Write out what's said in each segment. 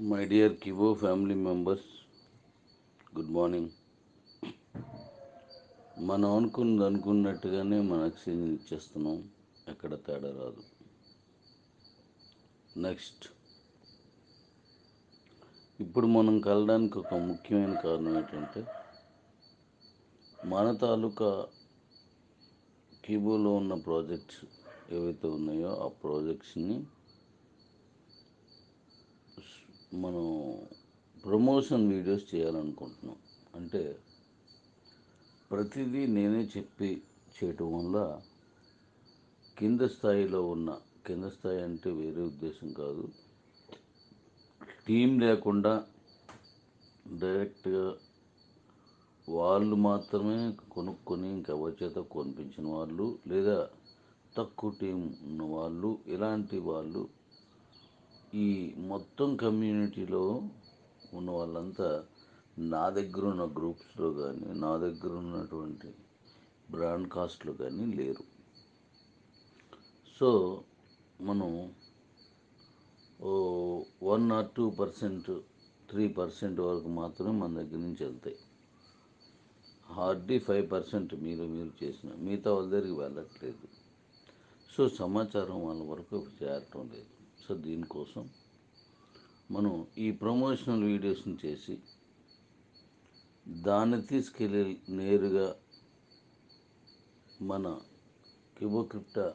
My dear కివో family members good morning మనం అనుకున్నది అనుకున్నట్టుగానే మన ఆక్సిజన్ ఇచ్చేస్తున్నాం. ఎక్కడ తేడా రాదు. నెక్స్ట్ ఇప్పుడు మనం కలడానికి ఒక ముఖ్యమైన కారణం ఏంటంటే మన తాలూకా కీబోలో ఉన్న ప్రాజెక్ట్స్ ఏవైతే ఉన్నాయో ఆ ప్రాజెక్ట్స్ని మనం ప్రమోషన్ వీడియోస్ చేయాలనుకుంటున్నాం. అంటే ప్రతిదీ నేనే చెప్పి చేయటం వల్ల కింద స్థాయిలో ఉన్న కింద స్థాయి అంటే వేరే ఉద్దేశం కాదు. టీం లేకుండా డైరెక్ట్గా వాళ్ళు మాత్రమే కొనుక్కొని ఇంకెవరి చేత కొనిపించిన వాళ్ళు లేదా తక్కువ టీం ఉన్న వాళ్ళు ఇలాంటి వాళ్ళు ఈ మొత్తం కమ్యూనిటీలో ఉన్న వాళ్ళంతా నా దగ్గర ఉన్న గ్రూప్స్లో కానీ నా దగ్గర ఉన్నటువంటి బ్రాండ్ కాస్ట్లో కానీ లేరు. సో మనం ఓ one or two percent three percent వరకు మాత్రమే మన దగ్గర నుంచి వెళ్తాయి. హార్డీ ఫైవ్ పర్సెంట్ మీరు మీరు చేసిన మిగతా వాళ్ళ దగ్గరికి వెళ్ళట్లేదు. సో సమాచారం వాళ్ళ వరకు చేరటం లేదు. సో దీనికోసం మనం ఈ ప్రమోషనల్ వీడియోస్ని చేసి దాన్ని తీసుకెళ్ళి నేరుగా మన కిబోక్రిప్టా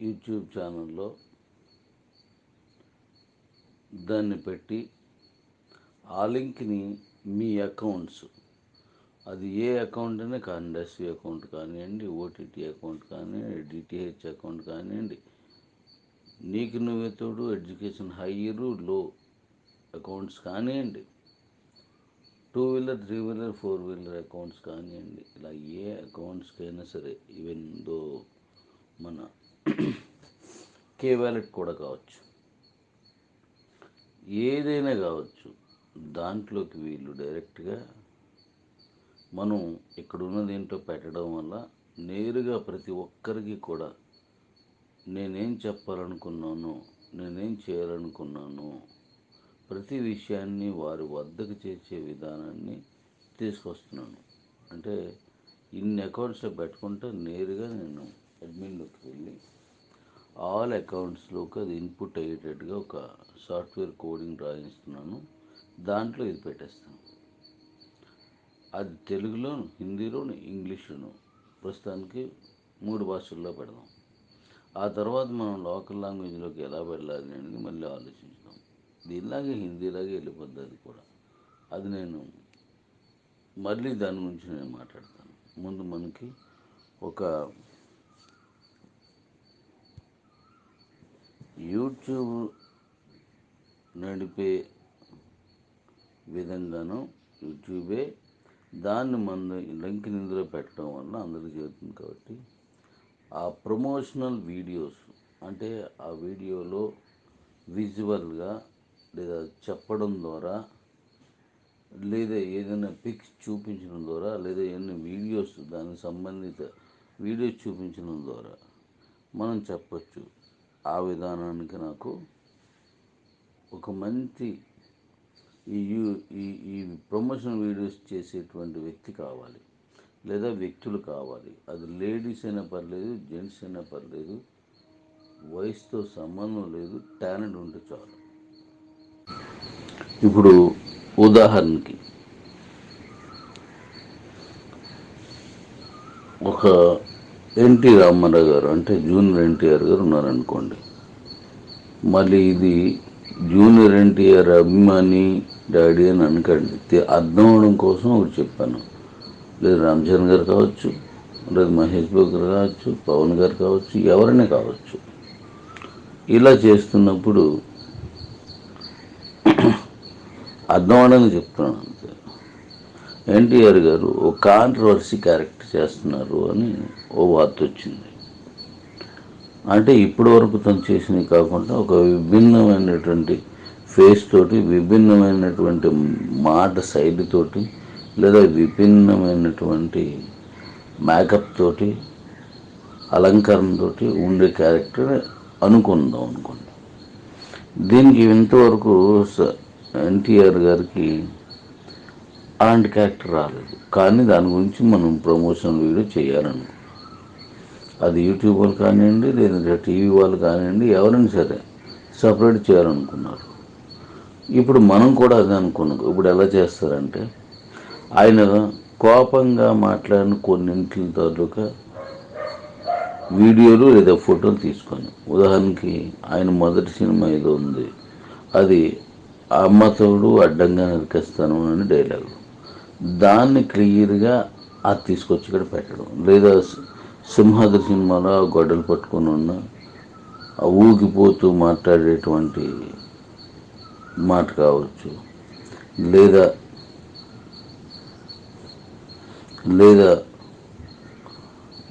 యూట్యూబ్ ఛానల్లో దాన్ని పెట్టి ఆ లింక్ని మీ అకౌంట్స్ అది ఏ అకౌంట్ అయినా కానీ ఎస్వి అకౌంట్ కానివ్వండి ఓటీటీ అకౌంట్ కానివ్వండి డిటిహెచ్ అకౌంట్ కానివ్వండి నీకు నువ్వే తోడు ఎడ్యుకేషన్ హైయరు లో అకౌంట్స్ కానివ్వండి two wheeler three wheeler four wheeler accounts కానివ్వండి ఇలా ఏ అకౌంట్స్కైనా సరే ఈవెన్ దో మన కే వ్యాలెట్ కూడా కావచ్చు. ఏదైనా కావచ్చు. దాంట్లోకి వీళ్ళు డైరెక్ట్గా మనం ఇక్కడ ఉన్నదేంటో పెట్టడం వల్ల నేరుగా ప్రతి ఒక్కరికి కూడా నేనేం చెప్పాలనుకున్నాను నేనేం చేయాలనుకున్నాను ప్రతి విషయాన్ని వారి వద్దకు చేర్చే విధానాన్ని తీసుకొస్తున్నాను. అంటే ఇన్ని అకౌంట్స్లో పెట్టుకుంటే నేరుగా నేను అడ్మిన్లోకి వెళ్ళి ఆల్ అకౌంట్స్లోకి అది ఇన్పుట్ అయ్యేటట్టుగా ఒక సాఫ్ట్వేర్ కోడింగ్ రాయిస్తున్నాను. దాంట్లో ఇది పెట్టేస్తాను. అది తెలుగులో హిందీలోను ఇంగ్లీష్లోను ప్రస్తుతానికి మూడు భాషల్లో పెడదాం. ఆ తర్వాత మనం లోకల్ లాంగ్వేజ్లోకి ఎలా వెళ్ళాలి అనేది మళ్ళీ ఆలోచించడం దీనిలాగే హిందీలాగే వెళ్ళిపోద్ది అది కూడా. అది నేను మళ్ళీ దాని గురించి నేను మాట్లాడతాను. ముందు మనకి ఒక యూట్యూబ్ నడిపే విధంగాను యూట్యూబే దాన్ని మన లింక్ ఇందులో పెట్టడం వల్ల అందరికీ చేరుతుంది కాబట్టి ఆ ప్రమోషనల్ వీడియోస్ అంటే ఆ వీడియోలో విజువల్గా లేదా చెప్పడం ద్వారా లేదా ఏదైనా పిక్స్ చూపించడం ద్వారా లేదా ఏదైనా వీడియోస్ దానికి సంబంధిత వీడియోస్ చూపించడం ద్వారా మనం చెప్పచ్చు. ఆ విధానానికి నాకు ఒక మంచి ఈ ఈ ఈ ప్రమోషన్ వీడియోస్ చేసేటువంటి వ్యక్తి కావాలి. లేదా వ్యక్తులు కావాలి. అది లేడీస్ అయినా పర్లేదు జెంట్స్ అయినా పర్లేదు వయసుతో సంబంధం లేదు టాలెంట్ ఉంటే చాలు. ఇప్పుడు ఉదాహరణకి ఒక ఎన్టీ రామారావు గారు అంటే జూనియర్ ఎన్టీఆర్ గారు ఉన్నారనుకోండి. మళ్ళీ ఇది జూనియర్ ఎన్టీఆర్ అభిమాని డాడీ అని అనకండి. అర్థం అవడం కోసం ఒకటి చెప్పాను. లేదు రామ్చరణ్ గారు కావచ్చు లేదు మహేష్ బాబు గారు కావచ్చు పవన్ గారు కావచ్చు ఎవరైనా కావచ్చు. ఇలా చేస్తున్నప్పుడు అర్థం అవడానికి చెప్తున్నాను అంతే. ఎన్టీఆర్ గారు ఓ కాంట్రవర్సీ క్యారెక్టర్ చేస్తున్నారు అని ఓ వార్త వచ్చింది. అంటే ఇప్పటి వరకు తను చేసినవి కాకుండా ఒక విభిన్నమైనటువంటి ఫేస్ తోటి విభిన్నమైనటువంటి మాట శైలితోటి లేదా విభిన్నమైనటువంటి మేకప్ తోటి అలంకరణతోటి ఉండే క్యారెక్టర్ అనుకుందాం అనుకోండి. దీనికి ఇంతవరకు ఎన్టీఆర్ గారికి అలాంటి క్యారెక్టర్ రాలేదు. కానీ దాని గురించి మనం ప్రమోషన్ వీడియో చేయాలను అది యూట్యూబ్ వాళ్ళు కానివ్వండి లేదంటే టీవీ వాళ్ళు కానివ్వండి ఎవరైనా సరే సపరేట్ చేయాలనుకున్నారు. ఇప్పుడు మనం కూడా అదే అనుకున్నాం. ఇప్పుడు ఎలా చేస్తారంటే ఆయన కోపంగా మాట్లాడిన కొన్నింటి తాలూకా వీడియోలు లేదా ఫోటోలు తీసుకొని ఉదాహరణకి ఆయన మొదటి సినిమా ఏదో ఉంది అది అమ్మతోడు అడ్డంగా నరికేస్తాను అని డైలాగ్ దాన్ని క్లియర్గా అది తీసుకొచ్చి ఇక్కడ పెట్టడం. లేదా సింహాద సింహాద్రి సినిమాలో ఆ గొడ్డలు పట్టుకొని ఉన్న ఊగిపోతూ మాట్లాడేటువంటి మాట కావచ్చు లేదా లేదా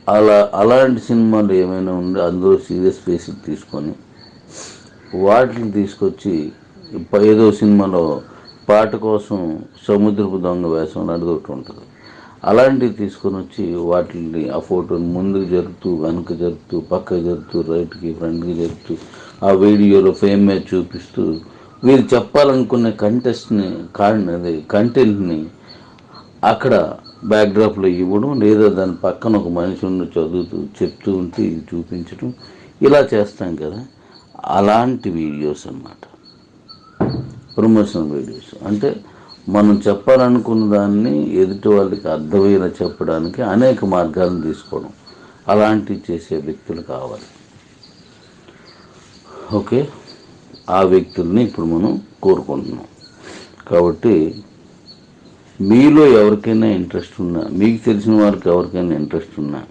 అలా అలాంటి సినిమాలు ఏమైనా ఉండి అందులో సీరియస్ ఫేస్ తీసుకొని వాటిని తీసుకొచ్చి ఏదో సినిమాలో పాట కోసం సముద్రపు దొంగ వేషం లాంటిది ఒకటి ఉంటుంది. అలాంటివి తీసుకొని వచ్చి వాటిని ఆ ఫోటోని ముందుకు జరుపుతూ వెనక జరుపుతూ పక్క జరుపుతూ రైట్కి ఫ్రంట్కి జరుపుతూ ఆ వీడియోలో ఫేమ్ మీద చూపిస్తూ వీరు చెప్పాలనుకునే కంటెస్ట్ని కాన్ అది కంటెంట్ని అక్కడ బ్యాక్డ్రాప్లో ఇవ్వడం లేదా దాని పక్కన ఒక మనిషి చదువుతూ చెప్తూ ఉంటే ఇది చూపించడం ఇలా చేస్తాం కదా. అలాంటి వీడియోస్ అన్నమాట. Promotional videos. అంటే మనం చెప్పాలనుకున్న దాన్ని ఎదుటి వాళ్ళకి అర్థమయ్యేలా చెప్పడానికి అనేక మార్గాలను తీసుకోవడం. అలాంటివి చేసే వ్యక్తులు కావాలి. ఓకే? ఆ వ్యక్తుల్ని ఇప్పుడు మనం కోరుకుంటున్నాం. కాబట్టి మీలో ఎవరికైనా ఇంట్రెస్ట్ ఉన్నా మీకు తెలిసిన వారికి ఎవరికైనా ఇంట్రెస్ట్ ఉన్నా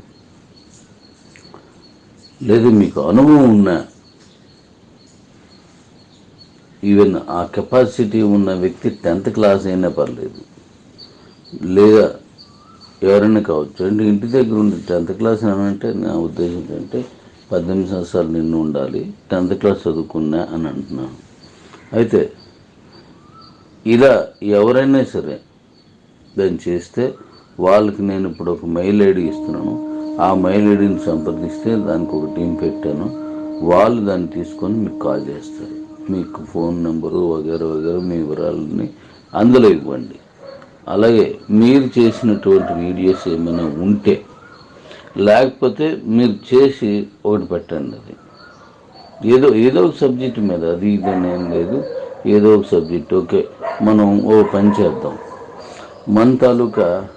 లేదా మీకు అనుభవం ఉన్నా ఈవెన్ ఆ కెపాసిటీ ఉన్న వ్యక్తి టెన్త్ క్లాస్ అయినా పర్లేదు. లేదా ఎవరైనా కావచ్చు. అంటే ఇంటి దగ్గర ఉండి టెన్త్ క్లాస్ అని అంటే నా ఉద్దేశం ఏంటంటే పద్దెనిమిది సంవత్సరాలు నిన్ను ఉండాలి టెన్త్ క్లాస్ చదువుకున్నా అని అంటున్నాను. అయితే ఇలా ఎవరైనా సరే దాన్ని చేస్తే వాళ్ళకి నేను ఇప్పుడు ఒక మెయిల్ ఐడి ఇస్తున్నాను. ఆ మెయిల్ ఐడిని సంప్రదిస్తే దానికి ఒక టీం పెట్టాను. వాళ్ళు దాన్ని తీసుకొని మీకు కాల్ చేస్తారు. మీకు ఫోన్ నెంబరు వగేర వగేర మీ వివరాలని అందులో ఇవ్వండి. అలాగే మీరు చేసినటువంటి వీడియోస్ ఏమైనా ఉంటే లేకపోతే మీరు చేసి ఒకటి పెట్టండి అది. ఏదో ఏదో ఒక సబ్జెక్ట్ మీద అది ఇది ఏం లేదు. ఏదో ఒక సబ్జెక్ట్ ఓకే మనం ఓ పని చేద్దాం. మన తాలూకా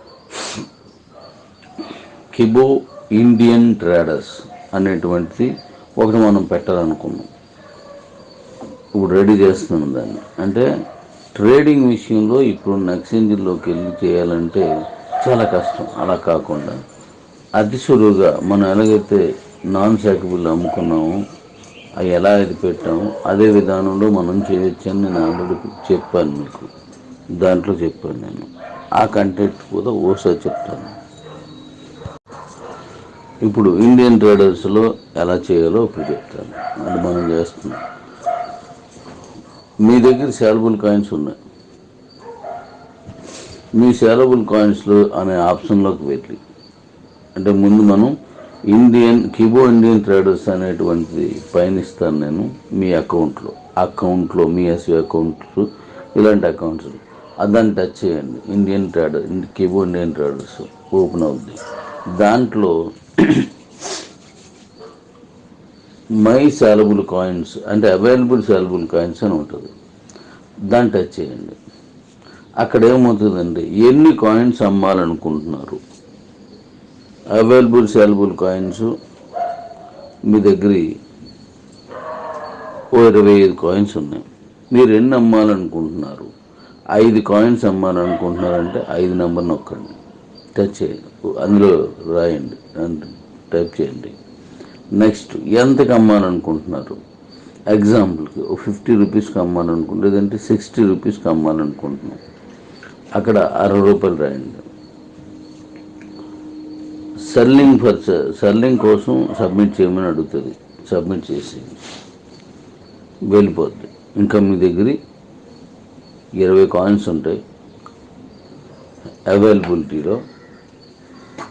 కిబో ఇండియన్ ట్రేడర్స్ అనేటువంటిది ఒకటి మనం పెట్టాలనుకున్నాం. ఇప్పుడు రెడీ చేస్తున్నాం దాన్ని. అంటే ట్రేడింగ్ విషయంలో ఇప్పుడు ఎక్స్చేంజ్లోకి వెళ్ళి చేయాలంటే చాలా కష్టం. అలా కాకుండా అతి సులువుగా మనం ఎలాగైతే నాన్ శాకబుల్ అమ్ముకున్నామో అవి ఎలా అయితే పెట్టామో అదే విధానంలో మనం చేయొచ్చని నేను ఆల్రెడీ చెప్పాను మీకు. దాంట్లో చెప్పాను నేను. ఆ కంటెంట్ కూడా ఓసారి చెప్తాను. ఇప్పుడు ఇండియన్ ట్రేడర్స్లో ఎలా చేయాలో ఇప్పుడు చెప్తాను. అది మనం చేస్తున్నాం. మీ దగ్గర శాలబుల్ కాయిన్స్ ఉన్నాయి. మీ శాలబుల్ కాయిన్స్లో అనే ఆప్షన్లోకి వెళ్ళి. అంటే ముందు మనం ఇండియన్ కిబో ఇండియన్ ట్రేడర్స్ అనేటువంటిది పయనిస్తాను నేను మీ అకౌంట్లో అకౌంట్లో మీ ఎస్వి అకౌంట్స్ ఇలాంటి అకౌంట్స్ దాన్ని టచ్ చేయండి. Indian trade keyboard Indian traders open అవుద్ది. దాంట్లో మై శాలబుల్ కాయిన్స్ అంటే అవైలబుల్ సాలబుల్ కాయిన్స్ అని ఉంటుంది. దాన్ని టచ్ చేయండి. అక్కడ ఏమవుతుందండి ఎన్ని కాయిన్స్ అమ్మాలనుకుంటున్నారు? అవైలబుల్ సేలబుల్ కాయిన్స్ మీ దగ్గర ఓ ఇరవై ఐదు కాయిన్స్ ఉన్నాయి. మీరు ఎన్ని అమ్మాలనుకుంటున్నారు? ఐదు కాయిన్స్ అమ్మాలనుకుంటున్నారంటే ఐదు నెంబర్ నొక్కండి. టచ్ చేయండి. అందులో రాయండి. అండ్ టైప్ చేయండి. నెక్స్ట్ ఎంతకు అమ్మాలనుకుంటున్నారు? ఎగ్జాంపుల్కి ఫిఫ్టీ రూపీస్కి అమ్మాలనుకుంటు లేదంటే సిక్స్టీ రూపీస్కి అమ్మాలనుకుంటున్నాం అక్కడ అరవై రూపాయలు రాయండి. సెల్లింగ్ ఫర్ సెల్లింగ్ కోసం సబ్మిట్ చేయమని అడుగుతుంది. సబ్మిట్ చేసి వెళ్ళిపోద్ది. ఇంకా మీ దగ్గర ఇరవై కాయిన్స్ ఉంటాయి. అవైలబిలిటీలో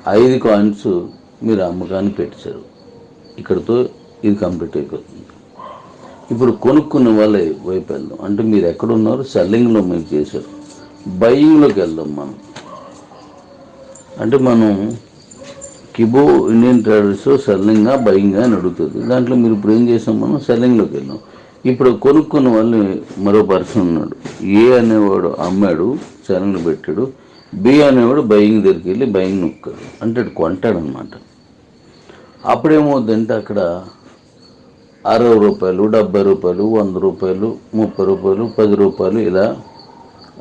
ఐదు కాయిన్స్ మీరు అమ్మకానికి పెట్టారు. ఇక్కడతో ఇది కంప్లీట్ అయిపోతుంది. ఇప్పుడు కొనుక్కునే వాళ్ళ వైపు వెళ్దాం. అంటే మీరు ఎక్కడున్నారు సెల్లింగ్లో మీరు చేశారు. బయింగ్లోకి వెళ్దాం మనం. అంటే మనం కిబో ఇండియన్ ట్రేడర్స్ సెల్లింగా బయింగ్ అని అడుగుతుంది. దాంట్లో మీరు ఇప్పుడు ఏం చేసాం మనం? సెల్లింగ్లోకి వెళ్ళాం ఇప్పుడు కొనుక్కున్న వాళ్ళు మరో పర్సన్ ఉన్నాడు. ఏ అనేవాడు అమ్మాడు సెల్లింగ్ పెట్టాడు. బి అనేవాడు బయింగ్ దగ్గరికి వెళ్ళి బయింగ్ నొక్కాడు. అంటే కొంటాడనమాట కొంటాడు అప్పుడేమవుద్దంటే అక్కడ అరవై రూపాయలు డెబ్బై రూపాయలు వంద రూపాయలు ముప్పై రూపాయలు పది రూపాయలు ఇలా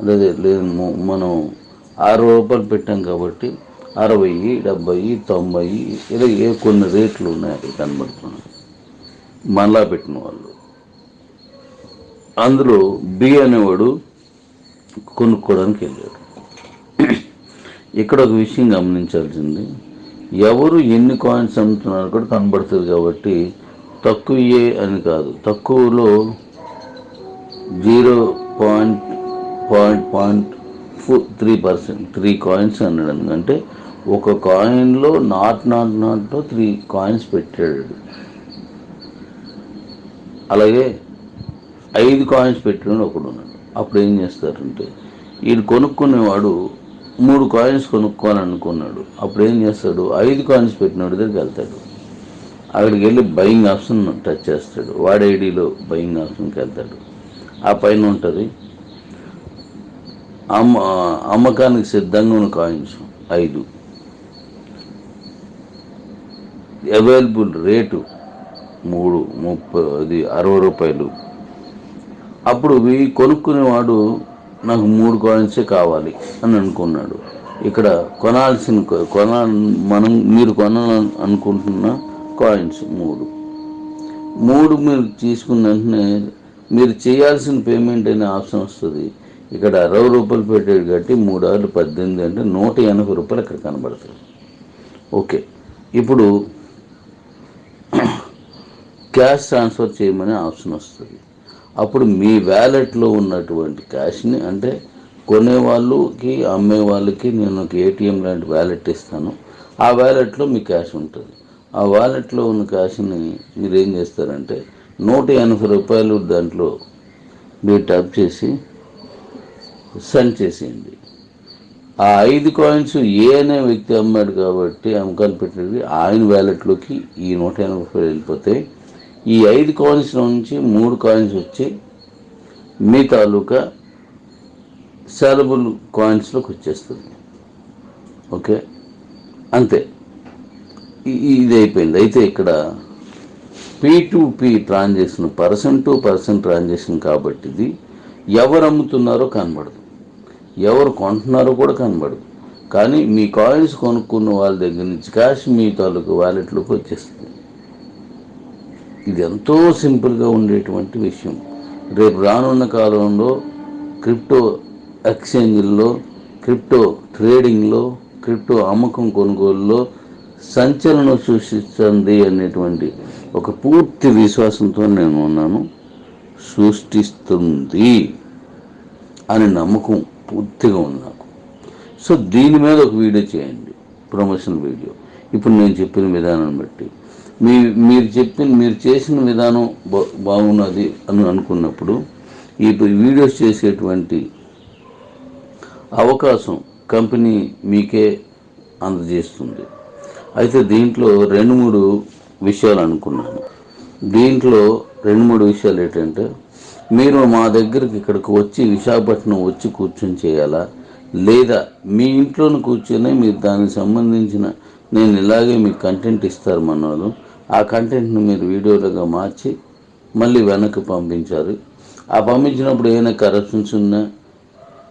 లేదు లేదు మనం ఆరు రూపాయలు పెట్టాం కాబట్టి అరవై డెబ్బై తొంభై ఇలా ఏ కొన్ని రేట్లు ఉన్నాయి అక్కడ కనబడుతున్నాయి. మళ్ళా పెట్టిన వాళ్ళు. అందులో బి అనేవాడు కొనుక్కోవడానికి వెళ్ళాడు ఇక్కడ ఒక విషయం గమనించాల్సింది. ఎవరు ఎన్ని కాయిన్స్ అమ్ముతున్నారు కూడా కనబడుతుంది కాబట్టి తక్కువే అని కాదు. తక్కువలో zero point point point three percent three coins అన్నాడు. ఎందుకంటే ఒక కాయిన్లో నాట్ నాట్ నాట్లో త్రీ కాయిన్స్ పెట్టాడు. అలాగే ఐదు కాయిన్స్ పెట్టిన ఒకడు ఉన్నాడు. అప్పుడు ఏం చేస్తారంటే వీడు కొనుక్కునేవాడు మూడు కాయిన్స్ కొనుక్కోవాలనుకున్నాడు. అప్పుడు ఏం చేస్తాడు ఐదు కాయిన్స్ పెట్టినోడి దగ్గరికి వెళ్తాడు. అక్కడికి వెళ్ళి బయింగ్ ఆప్షన్ టచ్ చేస్తాడు. వాడి ఐడిలో బయింగ్ ఆప్షన్కి వెళ్తాడు. ఆ పైన ఉంటుంది అమ్మ అమ్మకానికి సిద్ధంగా ఉన్న కాయిన్స్ ఐదు. అవైలబుల్ రేటు మూడు ముప్పై అది అరవై రూపాయలు. అప్పుడు ఈ కొనుక్కునేవాడు నాకు మూడు కాయిన్సే కావాలి అని అనుకున్నాడు. ఇక్కడ కొనాల్సిన కొ- కొన మనం మీరు కొనాలని అనుకుంటున్న కాయిన్స్ మూడు. మూడు మీరు తీసుకున్న వెంటనే మీరు చేయాల్సిన పేమెంట్ అనే ఆప్షన్ వస్తుంది. ఇక్కడ అరవై రూపాయలు పెట్టాడు కాబట్టి మూడు ఆరు పద్దెనిమిది అంటే నూట ఎనభై రూపాయలు ఇక్కడ కనబడుతుంది ఓకే. ఇప్పుడు క్యాష్ ట్రాన్స్ఫర్ చేయమనే ఆప్షన్ వస్తుంది. అప్పుడు మీ వ్యాలెట్లో ఉన్నటువంటి క్యాష్ని అంటే కొనే వాళ్ళకి అమ్మే వాళ్ళకి నేను ఒక ఏటీఎం లాంటి వ్యాలెట్ ఇస్తాను. ఆ వ్యాలెట్లో మీ క్యాష్ ఉంటుంది. ఆ వ్యాలెట్లో ఉన్న క్యాష్ని మీరు ఏం చేస్తారంటే నూట ఎనభై రూపాయలు దాంట్లో మీరు టప్ చేసి సెండ్ చేసేయండి. ఆ ఐదు కాయిన్స్ ఏ అనే వ్యక్తి అమ్మాడు కాబట్టి అమ్మకాలు పెట్టినవి ఆయన వ్యాలెట్లోకి ఈ నూట ఎనభై రూపాయలు వెళ్ళిపోతే ఈ ఐదు కాయిన్స్ నుంచి మూడు కాయిన్స్ వచ్చి మీ తాలూకా సెలబుల్ కాయిన్స్లోకి వచ్చేస్తుంది. ఓకే? అంతే. ఇది అయిపోయింది. అయితే ఇక్కడ P to P transaction person to person transaction కాబట్టి ఇది ఎవరు అమ్ముతున్నారో కనబడదు. ఎవరు కొంటున్నారో కూడా కనబడదు. కానీ మీ కాయిన్స్ కొనుక్కున్న వాళ్ళ దగ్గర నుంచి క్యాష్ మీ తాలూకు వాలెట్లోకి వచ్చేస్తుంది. ఇది ఎంతో సింపుల్గా ఉండేటువంటి విషయం. రేపు రానున్న కాలంలో క్రిప్టో ఎక్స్చేంజ్ల్లో క్రిప్టో ట్రేడింగ్లో క్రిప్టో అమ్మకం కొనుగోలులో సంచలనం సృష్టిస్తుంది అనేటువంటి ఒక పూర్తి విశ్వాసంతో నేను ఉన్నాను. సృష్టిస్తుంది అని నమ్మకం పూర్తిగా ఉంది నాకు. సో దీని మీద ఒక వీడియో చేయండి. Promotion video. ఇప్పుడు నేను చెప్పిన విధానం బట్టి. మీ మీరు చెప్పిన మీరు చేసిన విధానం బాగున్నది అని అనుకున్నప్పుడు ఈ వీడియోస్ చేసేటువంటి అవకాశం కంపెనీ మీకే అందజేస్తుంది. అయితే దీంట్లో రెండు మూడు విషయాలు అనుకున్నాను. దీంట్లో రెండు మూడు విషయాలు ఏంటంటే మీరు మా దగ్గరికి ఇక్కడికి వచ్చి విశాఖపట్నం వచ్చి కూర్చొని చేయాలా? లేదా మీ ఇంట్లోనే కూర్చొని మీరు దానికి సంబంధించిన నేను ఇలాగే మీకు కంటెంట్ ఇస్తారు మనోళ్ళు. ఆ కంటెంట్ని మీరు వీడియోలుగా మార్చి మళ్ళీ వెనక్కి పంపించారు ఆ పంపించినప్పుడు ఏమైనా కరప్షన్స్ ఉన్నా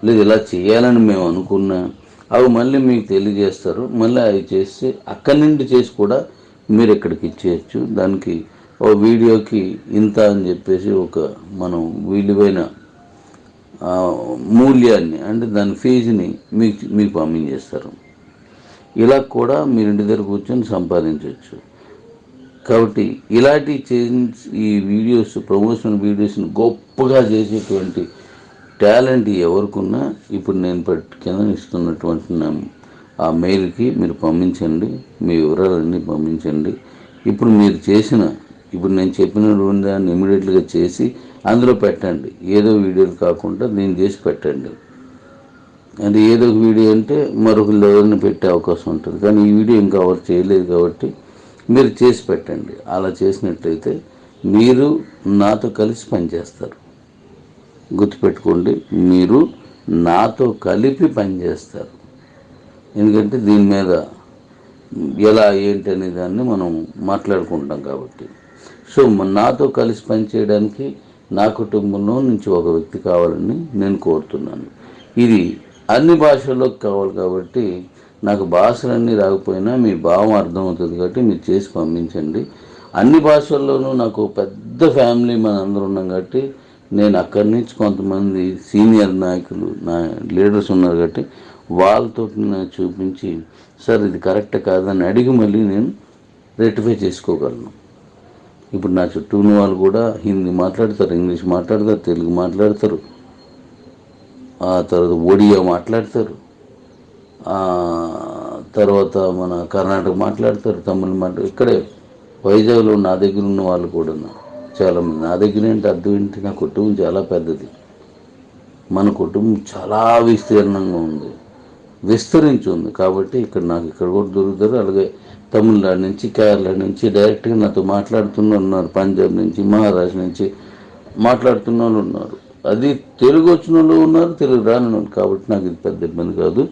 లేదు ఇలా చేయాలని మేము అనుకున్నా అవి మళ్ళీ మీకు తెలియజేస్తారు. మళ్ళీ అవి చేసి అక్కడి నుండి చేసి కూడా మీరు ఇక్కడికి ఇచ్చేయచ్చు. దానికి ఓ వీడియోకి ఇంత అని చెప్పేసి ఒక మనం విలువైన మూల్యాన్ని అంటే దాని ఫీజుని మీకు మీకు పంపించేస్తారు. ఇలా కూడా మీరు ఇంటి దగ్గర కూర్చొని సంపాదించవచ్చు. కాబట్టి ఇలాంటి చేంజ్ ఈ వీడియోస్ ప్రమోషనల్ వీడియోస్ని గొప్పగా చేసేటువంటి టాలెంట్ ఎవరికున్నా ఇప్పుడు నేను పెట్ కింద ఇస్తున్నటువంటి ఆ మెయిల్కి మీరు పంపించండి మీ వివరాలన్నీ పంపించండి. ఇప్పుడు మీరు చేసిన ఇప్పుడు నేను చెప్పినటువంటి దాన్ని ఇమీడియట్గా చేసి అందులో పెట్టండి. ఏదో వీడియోలు కాకుండా దీన్ని చేసి పెట్టండి. అంటే ఏదో ఒక వీడియో అంటే మరొక ఎవరిని పెట్టే అవకాశం ఉంటుంది. కానీ ఈ వీడియో ఇంకా ఎవరు చేయలేదు కాబట్టి మీరు చేసి పెట్టండి. అలా చేసినట్లయితే మీరు నాతో కలిసి పనిచేస్తారు. గుర్తుపెట్టుకోండి మీరు నాతో కలిపి పనిచేస్తారు. ఎందుకంటే దీని మీద ఎలా ఏంటి అనే దాన్ని మనం మాట్లాడుకుంటాం కాబట్టి. సో నాతో కలిసి పనిచేయడానికి నా కుటుంబంలో నుంచి ఒక వ్యక్తి కావాలని నేను కోరుతున్నాను. ఇది అన్ని భాషల్లోకి కావాలి కాబట్టి నాకు భాషలన్నీ రాకపోయినా మీ భావం అర్థమవుతుంది కాబట్టి మీరు చేసి పంపించండి. అన్ని భాషల్లోనూ నాకు పెద్ద ఫ్యామిలీ మన అందరూ ఉన్నాం కాబట్టి నేను అక్కడి నుంచి కొంతమంది సీనియర్ నాయకులు నా లీడర్స్ ఉన్నారు కాబట్టి వాళ్ళతో నాకు చూపించి సార్ ఇది కరెక్ట్ కాదని అడిగి మళ్ళీ నేను రెక్టిఫై చేసుకోగలను. ఇప్పుడు నా చుట్టూ ఉన్న వాళ్ళు కూడా హిందీ మాట్లాడతారు ఇంగ్లీష్ మాట్లాడతారు తెలుగు మాట్లాడతారు. తర్వాత ఒడియా మాట్లాడతారు. తర్వాత మన కర్ణాటక మాట్లాడతారు తమిళ మాట్లాడు ఇక్కడే వైజాగ్లో నా దగ్గర ఉన్న వాళ్ళు కూడా ఉన్నారు. చాలామంది నా దగ్గర ఏంటి అర్థం ఏంటి? నా కుటుంబం చాలా పెద్దది. మన కుటుంబం చాలా విస్తీర్ణంగా ఉంది. విస్తరించి ఉంది కాబట్టి ఇక్కడ నాకు ఇక్కడ కూడా దొరుకుతారు. అలాగే తమిళనాడు నుంచి కేరళ నుంచి డైరెక్ట్గా నాతో మాట్లాడుతున్న ఉన్నారు. పంజాబ్ నుంచి మహారాష్ట్ర నుంచి మాట్లాడుతున్న వాళ్ళు ఉన్నారు. అది తెలుగు వచ్చిన వాళ్ళు ఉన్నారు తెలుగు రాని కాబట్టి నాకు ఇది పెద్ద ఇబ్బంది కాదు.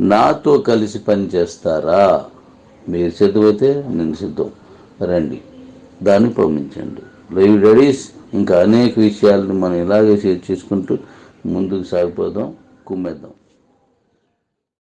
నాతో కలిసి పని చేస్తారా? మీరు సిద్ధమైతే నేను సిద్ధం. రండి. దాన్ని పంపించండి లైవ్ డడీస్ ఇంకా అనేక విషయాలను మనం ఇలాగే షేర్ చేసుకుంటూ ముందుకు సాగిపోదాం కుమ్మేద్దాం.